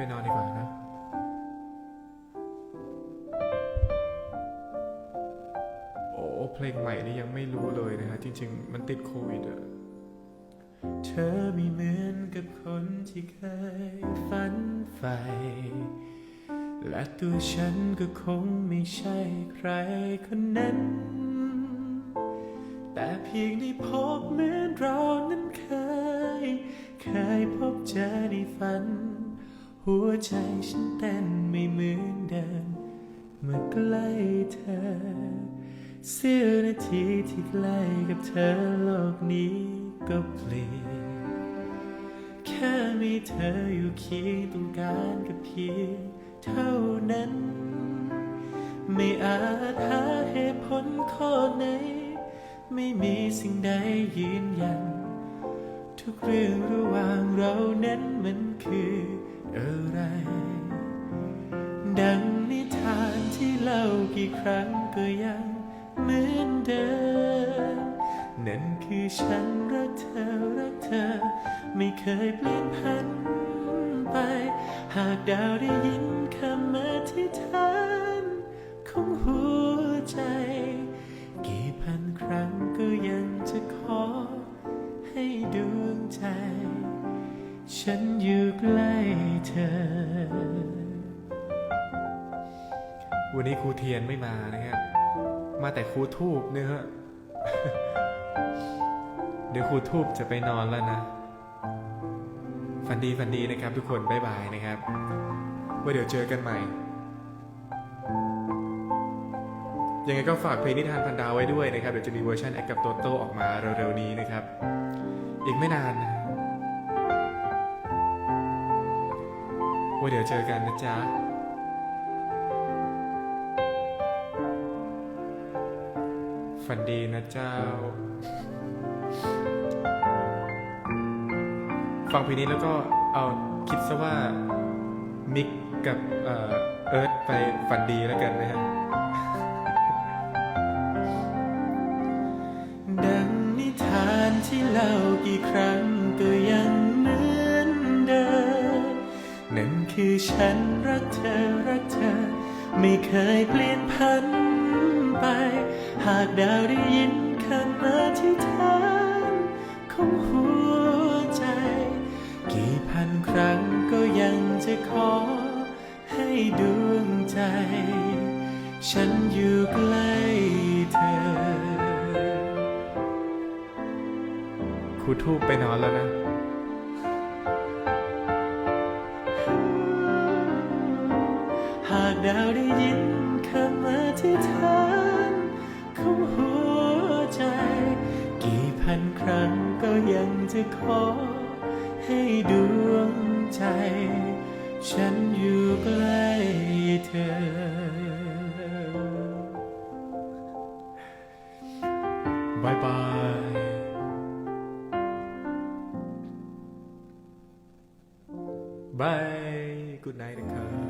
ไปนอนดีกว่านะโอ้เพลงใหม่นี่ยังไม่รู้เลยนะฮะ จริง ๆ มันติดโควิดอะเธอไม่เหมือนกับคนที่เคยฝันใฝ่และตัวฉันก็คงไม่ใช่ใครคนนั้น แต่เพียงได้พบเหมือนเรานั้นเคย เคยพบเจอในฝัน หัวใจฉันเต้นไม่เหมือนเดิมเมื่อใกล้เธอ เสี้ยวนาทีที่ใกล้กับเธอโลกนี้ก็เปลี่ยน แค่มีเธออยู่เคียงตรงกางกับเพียงเท่านั้น ไม่อาจหาเหตุผลข้อไหน ไม่มีสิ่งใดยืนยัน ทุกเรื่องระหว่างเรานั้นมันคือ อะไร ดังนิทานที่เล่ากี่ครั้งก็ยังเหมือนเดิม นั่นคือฉันรักเธอรักเธอ ไม่เคยเปลี่ยนพันไป หากดาวได้ยินคำอธิษฐานของหัวใจ กี่พันครั้งก็ยังจะขอให้ดวงใจ ฉันอยู่ใกล้เธอ วันนี้ครูเทียนไม่มานะครับมาแต่ครูทูบเนี่ยฮะ เดี๋ยวครูทูบจะไปนอนแล้วนะ ฝันดีฝันดีนะครับทุกคนบ๊ายบายนะครับ ว่าเดี๋ยวเจอกันใหม่ ยังไงก็ฝากเพลงนิทานพันดาวไว้ด้วยนะครับ เดี๋ยวจะมีเวอร์ชันแอคกับโตโต้ออกมาเร็วๆนี้นะครับ อีกไม่นานนะ ว่าเดี๋ยวเจอกันนะจ๊ะฝันดีนะเจ้า ฟังเพลงนี้แล้วก็เอาคิดซะว่ามิกกับเอิร์ธไปฝันดีแล้วกันนะฮะดังนิทานที่เล่ากี่ครั้ง นั่นคือฉันรักเธอรักเธอ ไม่เคยเปลี่ยนพันไป หากดาวได้ยินคำอธิษฐานของหัวใจ กี่พันครั้งก็ยังจะขอ ให้ดวงใจ ฉันอยู่ใกล้เธอครูทูบไปนอนแล้วนะ ดาวได้ยินคำอธิษฐานของหัวใจ กี่พันครั้งก็ยังจะขอ ให้ดวงใจ ฉันอยู่ใกล้เธอบายบายบาย good night นะครับ